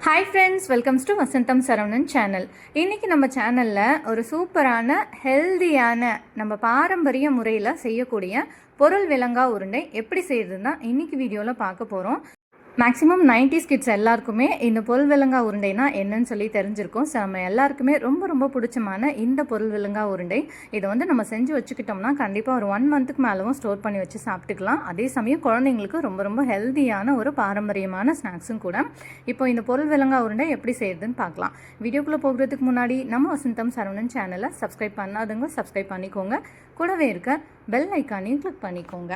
Hi friends welcomes to Vasantham Saravanan channel இன்றைக்கி நம்ம சேனலில் ஒரு சூப்பரான ஹெல்தியான நம்ம பாரம்பரிய முறையில் செய்யக்கூடிய பொருள் விலங்கா உருண்டை எப்படி செய்கிறதுன்னா இன்றைக்கி வீடியோவில் பார்க்க போகிறோம் மேக்ஸிமம் 90s கிட்ஸ் எல்லாருக்குமே இந்த பொருள் விலங்கா உருண்டைனா என்னன்னு சொல்லி தெரிஞ்சிருக்கும். ஸோ நம்ம எல்லாருக்குமே ரொம்ப ரொம்ப பிடிச்சமான இந்த பொருள் விலங்கா உருண்டை. இதை வந்து நம்ம செஞ்சு வச்சுக்கிட்டோம்னா கண்டிப்பாக ஒரு ஒன் மந்த்துக்கு மேலவும் ஸ்டோர் பண்ணி வச்சு சாப்பிட்டுக்கலாம். அதே சமயம் குழந்தைங்களுக்கு ரொம்ப ரொம்ப ஹெல்தியான ஒரு பாரம்பரியமான ஸ்நாக்ஸும் கூட. இப்போ இந்த பொருள் விலங்கா உருண்டை எப்படி செய்யறதுன்னு பார்க்கலாம். வீடியோக்குள்ளே போகிறதுக்கு முன்னாடி நம்ம வசந்தம் சரவணன் சேனலை சப்ஸ்கிரைப் பண்ணாதவங்க சப்ஸ்கிரைப் பண்ணிக்கோங்க. கூடவே இருக்க பெல் ஐக்கானையும் கிளிக் பண்ணிக்கோங்க.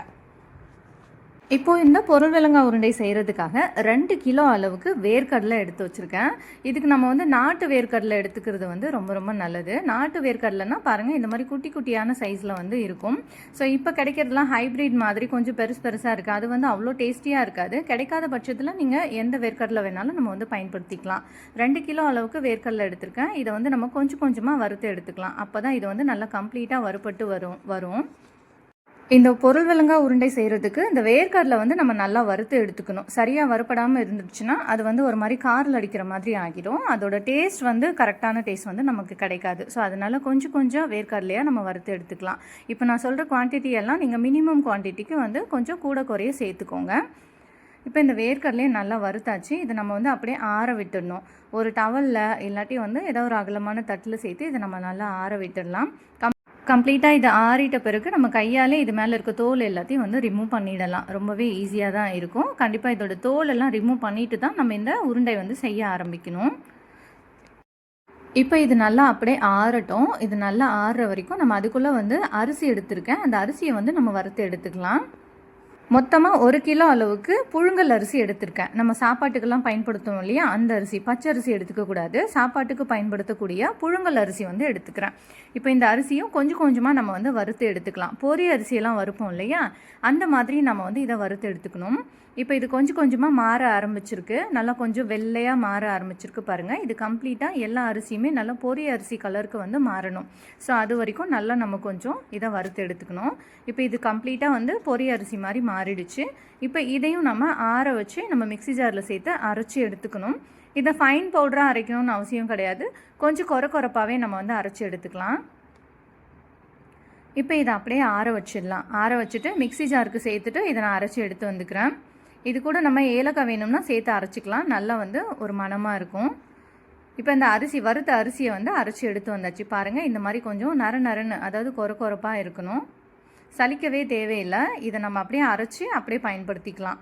இப்போ இந்த பொருள் விலங்கா உருண்டை செய்கிறதுக்காக ரெண்டு கிலோ அளவுக்கு வேர்க்கடலை எடுத்து வச்சுருக்கேன். இதுக்கு நம்ம வந்து நாட்டு வேர்க்கடலை எடுத்துக்கிறது வந்து ரொம்ப ரொம்ப நல்லது. நாட்டு வேர்க்கடலைன்னா பாருங்கள் இந்த மாதிரி குட்டி குட்டியான சைஸில் வந்து இருக்கும். ஸோ இப்போ கிடைக்கிறதுலாம் ஹைப்ரிட் மாதிரி கொஞ்சம் பெருசு பெருசாக இருக்குது அது வந்து அவ்வளோ டேஸ்டியாக இருக்காது. கிடைக்காத பட்சத்தில் நீங்கள் எந்த வேர்க்கடலை வேணாலும் நம்ம வந்து பயன்படுத்திக்கலாம். ரெண்டு கிலோ அளவுக்கு வேர்க்கடலை எடுத்திருக்கேன். இதை வந்து நம்ம கொஞ்சம் கொஞ்சமாக வறுத்து எடுத்துக்கலாம். அப்போ தான் இது வந்து நல்லா கம்ப்ளீட்டாக வறுபட்டு வரும் வரும். இந்த பொருள் விலங்கா உருண்டை செய்கிறதுக்கு இந்த வேர்க்கடலை வந்து நம்ம நல்லா வறுத்து எடுத்துக்கணும். சரியாக வறுப்படாமல் இருந்துச்சுன்னா அது வந்து ஒரு மாதிரி காரில் அடிக்கிற மாதிரி ஆகிடும். அதோட டேஸ்ட் வந்து கரெக்டான டேஸ்ட் வந்து நமக்கு கிடைக்காது. ஸோ அதனால கொஞ்சம் கொஞ்சம் வேர்க்கடலையாக நம்ம வறுத்து எடுத்துக்கலாம். இப்போ நான் சொல்கிற குவான்டிட்டி எல்லாம் நீங்கள் மினிமம் குவான்டிட்டிக்கு வந்து கொஞ்சம் கூட குறைய சேர்த்துக்கோங்க. இப்போ இந்த வேர்க்கடலையே நல்லா வறுத்தாச்சு. இதை நம்ம வந்து அப்படியே ஆற விட்டுடணும். ஒரு டவலில் இல்லாட்டி வந்து ஏதோ ஒரு அகலமான தட்டில் சேர்த்து இதை நம்ம நல்லா ஆற விட்டுடலாம். கம் கம்ப்ளீட்டாக இதை ஆறிட்ட பிறகு நம்ம கையாலே இது மேலே இருக்க தோல் எல்லாத்தையும் வந்து ரிமூவ் பண்ணிடலாம். ரொம்பவே ஈஸியாக தான் இருக்கும். கண்டிப்பாக இதோட தோல் எல்லாம் ரிமூவ் பண்ணிட்டு தான் நம்ம இந்த உருண்டை வந்து செய்ய ஆரம்பிக்கணும். இப்போ இது நல்லா அப்படியே ஆறட்டும். இது நல்லா ஆறுற வரைக்கும் நம்ம அதுக்குள்ளே வந்து அரிசி எடுத்திருக்கேன். அந்த அரிசியை வந்து நம்ம வறுத்து எடுத்துக்கலாம். மொத்தமாக ஒரு கிலோ அளவுக்கு புழுங்கல் அரிசி எடுத்திருக்கேன். நம்ம சாப்பாட்டுக்கெல்லாம் பயன்படுத்துவோம் இல்லையா? அந்த அரிசி பச்சை அரிசி எடுத்துக்கக்கூடாது சாப்பாட்டுக்கு பயன்படுத்தக்கூடிய புழுங்கல் அரிசி வந்து எடுத்துக்கிறேன். இப்போ இந்த அரிசியும் கொஞ்சம் கொஞ்சமாக நம்ம வந்து வறுத்து எடுத்துக்கலாம். பொரிய அரிசியெல்லாம் வறுப்போம் இல்லையா? அந்த மாதிரி நம்ம வந்து இதை வறுத்து எடுத்துக்கணும். இப்போ இது கொஞ்சம் கொஞ்சமாக மாற ஆரம்பிச்சிருக்கு. நல்லா கொஞ்சம் வெள்ளையாக மாற ஆரம்பிச்சிருக்கு பாருங்கள் இது கம்ப்ளீட்டாக எல்லா அரிசியுமே நல்லா பொரிய அரிசி கலருக்கு வந்து மாறணும். ஸோ அது வரைக்கும் நல்லா நம்ம கொஞ்சம் இதை வறுத்து எடுத்துக்கணும். இப்போ இது கம்ப்ளீட்டாக வந்து பொரிய அரிசி மாதிரி மாறிடுச்சு. இப்போ இதையும் நம்ம ஆற வச்சு நம்ம மிக்ஸி ஜாரில் சேர்த்து அரைச்சி எடுத்துக்கணும். இதை ஃபைன் பவுடராக அரைக்கணும்னு அவசியம் கிடையாது. கொஞ்சம் குறை குறைப்பாகவே நம்ம வந்து அரைச்சி எடுத்துக்கலாம். இப்போ இதை அப்படியே ஆற வச்சிடலாம். ஆற வச்சுட்டு மிக்ஸி ஜாருக்கு சேர்த்துட்டு இதை நான் அரைச்சி எடுத்து வந்துக்கிறேன். இது கூட நம்ம ஏலக்காய் வேணும்னா சேர்த்து அரைச்சிக்கலாம். நல்லா வந்து ஒரு மணமாக இருக்கும். இப்போ இந்த அரிசி வறுத்த அரிசியை வந்து அரைச்சி எடுத்து வந்தாச்சு. பாருங்கள் இந்த மாதிரி கொஞ்சம் நர நரன்னு அதாவது கொர கொரப்பாக இருக்கணும். சலிக்கவே தேவையில்லை. இதை நம்ம அப்படியே அரைச்சி அப்படியே பயன்படுத்திக்கலாம்.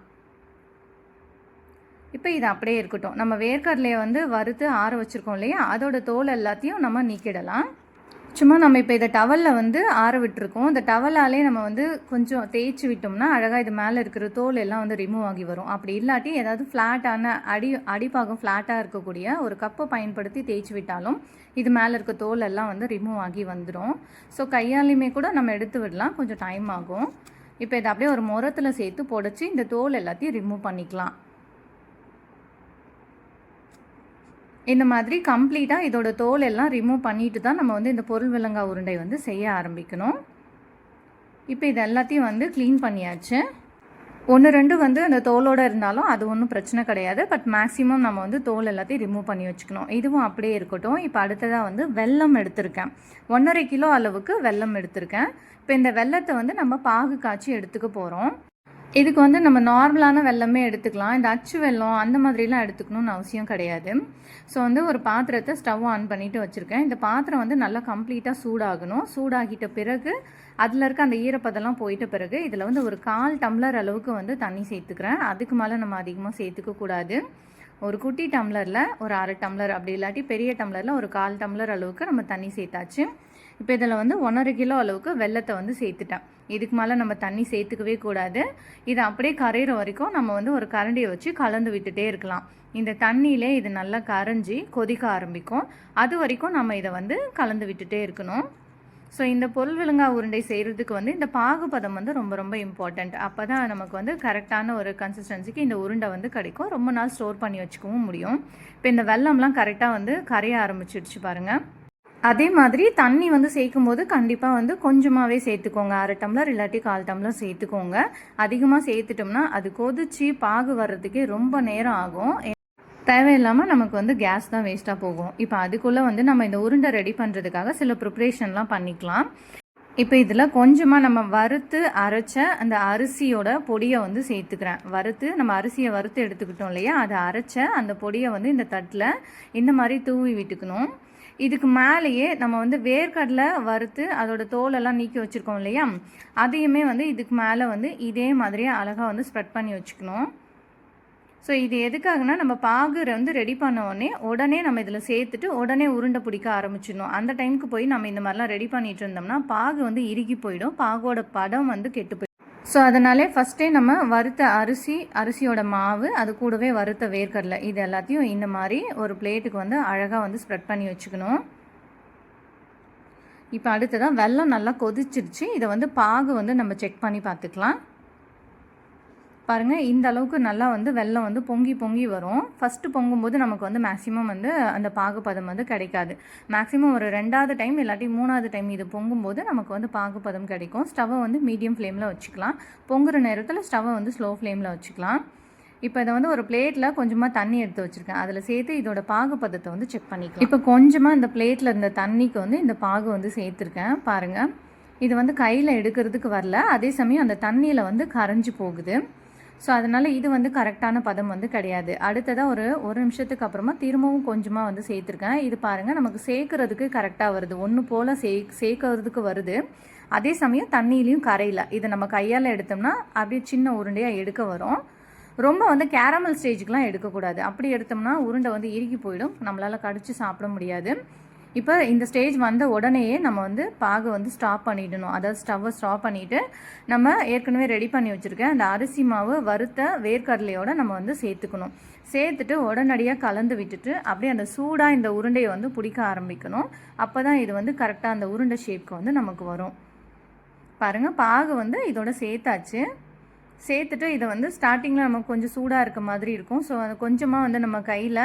இப்போ இது அப்படியே இருக்கட்டும். நம்ம வேர்க்கடலையை வந்து வறுத்து ஆற வச்சுருக்கோம் இல்லையா? அதோட தோல் எல்லாத்தையும் நம்ம நீக்கிடலாம். சும்மா நம்ம இப்போ இதை டவலில் வந்து ஆற விட்டுருக்கோம். இந்த டவலாலே நம்ம வந்து கொஞ்சம் தேய்ச்சி விட்டோம்னா அழகாக இது மேலே இருக்கிற தோல் எல்லாம் வந்து ரிமூவ் ஆகி வரும். அப்படி இல்லாட்டி ஏதாவது ஃப்ளாட்டான அடி அடிப்பாகம் ஃப்ளாட்டாக இருக்கக்கூடிய ஒரு கப்பை பயன்படுத்தி தேய்ச்சி விட்டாலும் இது மேலே இருக்க தோல் எல்லாம் வந்து ரிமூவ் ஆகி வந்துடும் ஸோ கையாலையுமே கூட நம்ம எடுத்து விடலாம். கொஞ்சம் டைம் ஆகும். இப்போ இதை அப்படியே ஒரு முரத்தில் சேர்த்து புடச்சி இந்த தோல் எல்லாத்தையும் ரிமூவ் பண்ணிக்கலாம். இந்த மாதிரி கம்ப்ளீட்டாக இதோட தோல் எல்லாம் ரிமூவ் பண்ணிட்டு தான் நம்ம வந்து இந்த பொருள் விலங்கா உருண்டை வந்து செய்ய ஆரம்பிக்கணும். இப்போ இது எல்லாத்தையும் வந்து க்ளீன் பண்ணியாச்சு. ஒன்று ரெண்டு வந்து அந்த தோலோடு இருந்தாலும் அது ஒன்றும் பிரச்சனை கிடையாது. பட் மேக்ஸிமம் நம்ம வந்து தோல் எல்லாத்தையும் ரிமூவ் பண்ணி வச்சுக்கணும். இதுவும் அப்படியே இருக்கட்டும். இப்போ அடுத்ததாக வந்து வெல்லம் எடுத்திருக்கேன். ஒன்றரை கிலோ அளவுக்கு வெல்லம் எடுத்திருக்கேன். இப்போ இந்த வெல்லத்தை வந்து நம்ம பாகு காய்ச்சி எடுத்துக்க போகிறோம் இதுக்கு வந்து நம்ம நார்மலான வெள்ளமே எடுத்துக்கலாம். இந்த அச்சு வெல்லம் அந்த மாதிரிலாம் எடுத்துக்கணும்னு அவசியம் கிடையாது. ஸோ வந்து ஒரு பாத்திரத்தை ஸ்டவ் ஆன் பண்ணிவிட்டு வச்சுருக்கேன். இந்த பாத்திரம் வந்து நல்லா கம்ப்ளீட்டாக சூடாகணும். சூடாகிட்ட பிறகு அதில் இருக்க அந்த ஈரப்பதெல்லாம் போயிட்ட பிறகு இதில் வந்து ஒரு கால் டம்ளர் அளவுக்கு வந்து தண்ணி சேர்த்துக்கிறேன். அதுக்கு மேலே நம்ம அதிகமாக சேர்த்துக்க கூடாது. ஒரு குட்டி டம்ளரில் ஒரு அரை டம்ளர் அப்படி இல்லாட்டி பெரிய டம்ளரில் ஒரு கால் டம்ளர் அளவுக்கு நம்ம தண்ணி சேர்த்தாச்சு. இப்போ இதில் வந்து ஒன்றரை கிலோ அளவுக்கு வெள்ளத்தை வந்து சேர்த்துட்டேன். இதுக்கு மேலே நம்ம தண்ணி சேர்த்துக்கவே கூடாது. இது அப்படியே கரையிற வரைக்கும் நம்ம வந்து ஒரு கரண்டியை வச்சு கலந்து விட்டுட்டே இருக்கலாம். இந்த தண்ணியிலே இது நல்லா கரைஞ்சி கொதிக்க ஆரம்பிக்கும். அது வரைக்கும் நம்ம இதை வந்து கலந்து விட்டுட்டே இருக்கணும். ஸோ இந்த பொருள் விழுங்கா உருண்டை செய்கிறதுக்கு வந்து இந்த பாகுபதம் வந்து ரொம்ப ரொம்ப இம்பார்ட்டண்ட் அப்போ தான் நமக்கு வந்து கரெக்டான ஒரு கன்சிஸ்டன்சிக்கு இந்த உருண்டை வந்து கிடைக்கும். ரொம்ப நாள் ஸ்டோர் பண்ணி வச்சுக்கவும் முடியும். இப்போ இந்த வெள்ளம்லாம் கரெக்டாக வந்து கரைய ஆரம்பிச்சிடுச்சு பாருங்கள் அதே மாதிரி தண்ணி வந்து சேர்க்கும் போது கண்டிப்பாக வந்து கொஞ்சமாகவே சேர்த்துக்கோங்க. அரை டம்ளர் இல்லாட்டி கால் டம்ளர் சேர்த்துக்கோங்க. அதிகமாக சேர்த்துட்டோம்னா அது கொதிச்சு பாகு வர்றதுக்கே ரொம்ப நேரம் ஆகும். தேவையில்லாமல் நமக்கு வந்து கேஸ் தான் வேஸ்ட்டாக போகும். இப்போ அதுக்குள்ளே வந்து நம்ம இந்த உருண்டை ரெடி பண்ணுறதுக்காக சில ப்ரிப்ரேஷன்லாம் பண்ணிக்கலாம். இப்போ இதில் கொஞ்சமாக நம்ம வறுத்து அரைச்ச அந்த அரிசியோட பொடியை வந்து சேர்த்துக்கிறேன். வறுத்து நம்ம அரிசியை வறுத்து எடுத்துக்கிட்டோம் இல்லையா? அதை அரைச்ச அந்த பொடியை வந்து இந்த தட்டில் இந்த மாதிரி தூவி விட்டுக்கணும். இதுக்கு மேலேயே நம்ம வந்து வேர்க்கடலை வறுத்து அதோட தோலெல்லாம் நீக்கி வச்சுருக்கோம் இல்லையா? அதையுமே வந்து இதுக்கு மேலே வந்து இதே மாதிரியே அழகாக வந்து ஸ்ப்ரெட் பண்ணி வச்சுக்கணும். ஸோ இது எதுக்காகனா நம்ம பாகு வந்து ரெடி பண்ண உடனே உடனே நம்ம இதில் சேர்த்துட்டு உடனே உருண்டை பிடிக்க ஆரம்பிச்சிடணும். அந்த டைமுக்கு போய் நம்ம இந்த மாதிரிலாம் ரெடி பண்ணிட்டு இருந்தோம்னா பாகு வந்து இறுகி போயிடும். பாகோட படம் வந்து கெட்டு போயிடும் ஸோ அதனாலே ஃபஸ்ட்டே நம்ம வறுத்த அரிசி அரிசியோட மாவு அது கூடவே வறுத்த வேர்க்கடலை இது எல்லாத்தையும் இந்த மாதிரி ஒரு பிளேட்டுக்கு வந்து அழகாக வந்து ஸ்ப்ரெட் பண்ணி வச்சுக்கணும். இப்போ அடுத்ததான் வெல்லம் நல்லா கொதிச்சிருச்சு. இதை வந்து பாகு வந்து நம்ம செக் பண்ணி பார்த்துக்கலாம். பாருங்கள் இந்த அளவுக்கு நல்லா வந்து வெள்ளம் வந்து பொங்கி பொங்கி வரும். ஃபஸ்ட்டு பொங்கும்போது நமக்கு வந்து மேக்ஸிமம் வந்து அந்த பாகுப்பதம் வந்து கிடைக்காது. மேக்ஸிமம் ஒரு ரெண்டாவது டைம் இல்லாட்டி மூணாவது டைம் இது பொங்கும்போது நமக்கு வந்து பாகுப்பதம் கிடைக்கும். ஸ்டவ்வை வந்து மீடியம் ஃப்ளேமில் வச்சுக்கலாம். பொங்குற நேரத்தில் ஸ்டவ்வை வந்து ஸ்லோ ஃப்ளேமில் வச்சுக்கலாம். இப்போ இதை வந்து ஒரு பிளேட்டில் கொஞ்சமாக தண்ணி எடுத்து வச்சுருக்கேன். அதில் சேர்த்து இதோட பாகுபதத்தை வந்து செக் பண்ணிக்கலாம். இப்போ கொஞ்சமாக இந்த பிளேட்டில் இருந்த தண்ணிக்கு வந்து இந்த பாகு வந்து சேர்த்துருக்கேன். பாருங்கள் இது வந்து கையில் எடுக்கிறதுக்கு வரல. அதே சமயம் அந்த தண்ணியில் வந்து கரைஞ்சி போகுது. ஸோ அதனால் இது வந்து கரெக்டான பதம் வந்து கிடையாது. அடுத்ததாக ஒரு ஒரு நிமிஷத்துக்கு அப்புறமா திரும்பவும் கொஞ்சமாக வந்து சேர்த்துருக்கேன். இது பாருங்கள் நமக்கு சேர்க்குறதுக்கு கரெக்டாக வருது. ஒன்று போல் சே சேர்க்கறதுக்கு வருது. அதே சமயம் தண்ணியிலையும் கரையில. இதை நம்ம கையால் எடுத்தோம்னா அப்படியே சின்ன உருண்டையாக எடுக்க வரும். ரொம்ப வந்து கேரமல் ஸ்டேஜுக்கெலாம் எடுக்கக்கூடாது. அப்படி எடுத்தோம்னா உருண்டை வந்து இறுகி போயிடும். நம்மளால் கடிச்சு சாப்பிட முடியாது. இப்போ இந்த ஸ்டேஜ் வந்த உடனேயே நம்ம வந்து பாகு வந்து ஸ்டாப் பண்ணிடணும். அதாவது ஸ்டவ்வை ஸ்டாப் பண்ணிவிட்டு நம்ம ஏற்கனவே ரெடி பண்ணி வச்சுருக்கேன் அந்த அரிசி மாவு வறுத்த வேர்க்கடலையோடு நம்ம வந்து சேர்த்துக்கணும். சேர்த்துட்டு உடனடியாக கலந்து விட்டுட்டு அப்படியே அந்த சூடாக இந்த உருண்டையை வந்து பிடிக்க ஆரம்பிக்கணும். அப்போ தான் இது வந்து கரெக்டாக அந்த உருண்டை ஷேப்க்கு வந்து நமக்கு வரும். பாருங்கள் பாகு வந்து இதோட சேர்த்தாச்சு. சேர்த்துட்டு இதை வந்து ஸ்டார்டிங்கில் நமக்கு கொஞ்சம் சூடாக இருக்க மாதிரி இருக்கும். ஸோ அது கொஞ்சமாக வந்து நம்ம கையில்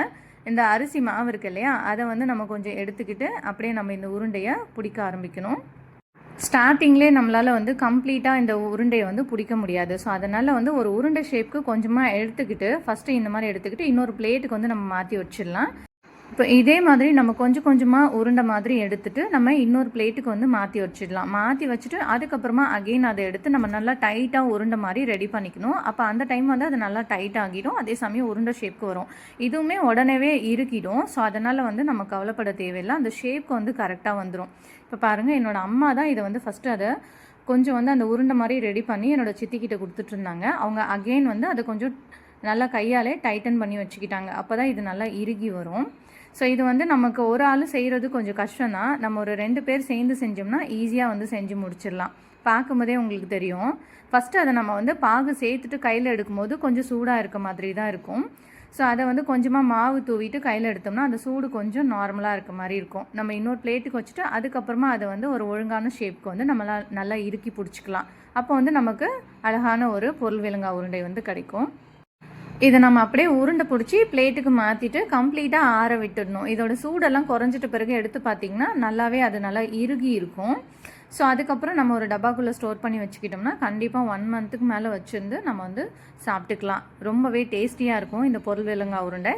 இந்த அரிசி மாவு இருக்கு இல்லையா அதை வந்து நம்ம கொஞ்சம் எடுத்துக்கிட்டு அப்படியே நம்ம இந்த உருண்டையை பிடிக்க ஆரம்பிக்கணும். ஸ்டார்டிங்லேயே நம்மளால் வந்து கம்ப்ளீட்டாக இந்த உருண்டையை வந்து பிடிக்க முடியாது. ஸோ அதனால் வந்து ஒரு உருண்டை ஷேப்க்கு கொஞ்சமாக எடுத்துக்கிட்டு ஃபஸ்ட்டு இந்த மாதிரி எடுத்துக்கிட்டு இன்னொரு பிளேட்டுக்கு வந்து நம்ம மாற்றி வச்சிடலாம். இப்போ இதே மாதிரி நம்ம கொஞ்சம் கொஞ்சமாக உருண்டை மாதிரி எடுத்துட்டு நம்ம இன்னொரு பிளேட்டுக்கு வந்து மாற்றி வச்சிடலாம். மாற்றி வச்சுட்டு அதுக்கப்புறமா அகெயின் அதை எடுத்து நம்ம நல்லா டைட்டாக உருண்டை மாதிரி ரெடி பண்ணிக்கணும். அப்போ அந்த டைம் வந்து அது நல்லா டைட் ஆகிடும். அதே சமயம் உருண்டை ஷேப்க்கு வரும். இதுவுமே உடனே இருக்கிடும். ஸோ அதனால் வந்து நம்ம கவலைப்பட தேவையில்லை. அந்த ஷேப்க்கு வந்து கரெக்டாக வந்துடும் இப்போ பாருங்கள் என்னோடய அம்மா தான் இதை வந்து ஃபஸ்ட்டு அதை கொஞ்சம் வந்து அந்த உருண்டை மாதிரி ரெடி பண்ணி என்னோடய சித்திக்கிட்ட கொடுத்துட்டு இருந்தாங்க. அவங்க அகெயின் வந்து அதை கொஞ்சம் நல்லா கையாலே டைட்டன் பண்ணி வச்சுக்கிட்டாங்க. அப்போ தான் இது நல்லா இறுகி வரும். ஸோ இது வந்து நமக்கு ஒரு ஆள் செய்கிறது கொஞ்சம் கஷ்டம் தான் நம்ம ஒரு ரெண்டு பேர் சேர்ந்து செஞ்சோம்னா ஈஸியாக வந்து செஞ்சு முடிச்சிடலாம். பார்க்கும்போதே உங்களுக்கு தெரியும். ஃபஸ்ட்டு அதை நம்ம வந்து பாகு சேர்த்துட்டு கையில் எடுக்கும்போது கொஞ்சம் சூடாக இருக்க மாதிரி தான் இருக்கும். ஸோ அதை வந்து கொஞ்சமாக மாவு தூவிட்டு கையில் எடுத்தோம்னா அந்த சூடு கொஞ்சம் நார்மலாக இருக்க மாதிரி இருக்கும். நம்ம இன்னொரு பிளேட்டுக்கு வச்சுட்டு அதுக்கப்புறமா அதை வந்து ஒரு ஒழுங்கான ஷேப்க்கு வந்து நம்மளால் நல்லா இறுக்கி பிடிச்சிக்கலாம். அப்போ வந்து நமக்கு அழகான ஒரு பொருள் விலங்கா உருண்டை வந்து கிடைக்கும். இதை நம்ம அப்படியே உருண்டை பிடிச்சி பிளேட்டுக்கு மாற்றிட்டு கம்ப்ளீட்டாக ஆற விட்டுடணும். இதோட சூடெல்லாம் குறைஞ்சிட்ட பிறகு எடுத்து பார்த்தீங்கன்னா நல்லாவே அது நல்லா இறுகி இருக்கும். ஸோ அதுக்கப்புறம் நம்ம ஒரு டப்பாக்குள்ளே ஸ்டோர் பண்ணி வச்சுக்கிட்டோம்னா கண்டிப்பாக ஒன் மந்த்துக்கு மேலே வச்சுருந்து நம்ம வந்து சாப்பிட்டுக்கலாம். ரொம்பவே டேஸ்டியாக இருக்கும் இந்த பொருள் விலங்கா உருண்டை.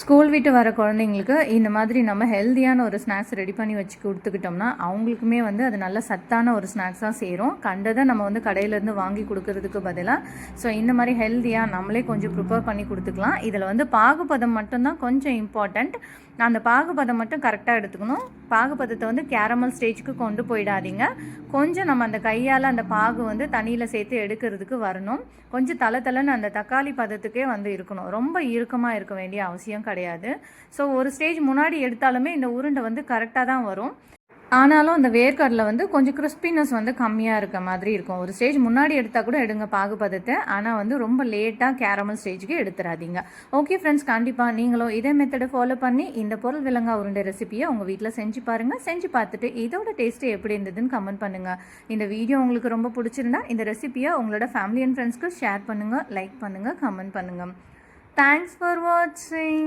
ஸ்கூல் விட்டு வர குழந்தைங்களுக்கு இந்த மாதிரி நம்ம ஹெல்த்தியான ஒரு ஸ்நாக்ஸ் ரெடி பண்ணி வச்சு கொடுத்துக்கிட்டோம்னா அவங்களுக்குமே வந்து அது நல்ல சத்தான ஒரு ஸ்நாக்ஸாக சேரும். கண்டதை நம்ம வந்து கடையிலேருந்து வாங்கி கொடுக்கறதுக்கு பதிலாக ஸோ இந்த மாதிரி ஹெல்த்தியாக நம்மளே கொஞ்சம் ப்ரிப்பேர் பண்ணி கொடுத்துக்கலாம். இதில் வந்து பாகுபதம் மட்டும்தான் கொஞ்சம் இம்பார்ட்டண்ட் நான் அந்த பாகுபதம் மட்டும் கரெக்டாக எடுத்துக்கணும். பாகுபதத்தை வந்து கேரமல் ஸ்டேஜுக்கு கொண்டு போயிடாதீங்க. கொஞ்சம் நம்ம அந்த கையால் அந்த பாகு வந்து தண்ணியில் சேர்த்து எடுக்கிறதுக்கு வரணும். கொஞ்சம் தலை தலைன்னு அந்த தக்காளி பதத்துக்கே வந்து இருக்கணும். ரொம்ப இறுக்கமாக இருக்க வேண்டிய அவசியம் கிடையாது. ஸோ ஒரு ஸ்டேஜ் முன்னாடி எடுத்தாலுமே இந்த உருண்டை வந்து கரெக்டாக தான் வரும். ஆனாலும் அந்த வேர்க்கடலை வந்து கொஞ்சம் கிறிஸ்பினஸ் வந்து கம்மியாக இருக்க மாதிரி இருக்கும். ஒரு ஸ்டேஜ் முன்னாடி எடுத்தால் கூட எடுங்க பாகுபதத்தை ஆனால் வந்து ரொம்ப லேட்டாக கேரமல் ஸ்டேஜுக்கு எடுத்துடாதீங்க ஓகே ஃப்ரெண்ட்ஸ் கண்டிப்பாக நீங்களும் இதே மெத்தடை ஃபாலோ பண்ணி இந்த பொருள் விலங்கா உருண்டை ரெசிபியை உங்கள் வீட்டில் செஞ்சு பாருங்கள் செஞ்சு பார்த்துட்டு இதோட டேஸ்ட்டு எப்படி இருந்ததுன்னு கமெண்ட் பண்ணுங்கள் இந்த வீடியோ உங்களுக்கு ரொம்ப பிடிச்சிருந்தா இந்த ரெசிபியை உங்களோட ஃபேமிலி அண்ட் ஃப்ரெண்ட்ஸ்க்கு ஷேர் பண்ணுங்கள் லைக் பண்ணுங்கள் கமெண்ட் பண்ணுங்கள் தேங்க்ஸ் ஃபார் வாட்சிங்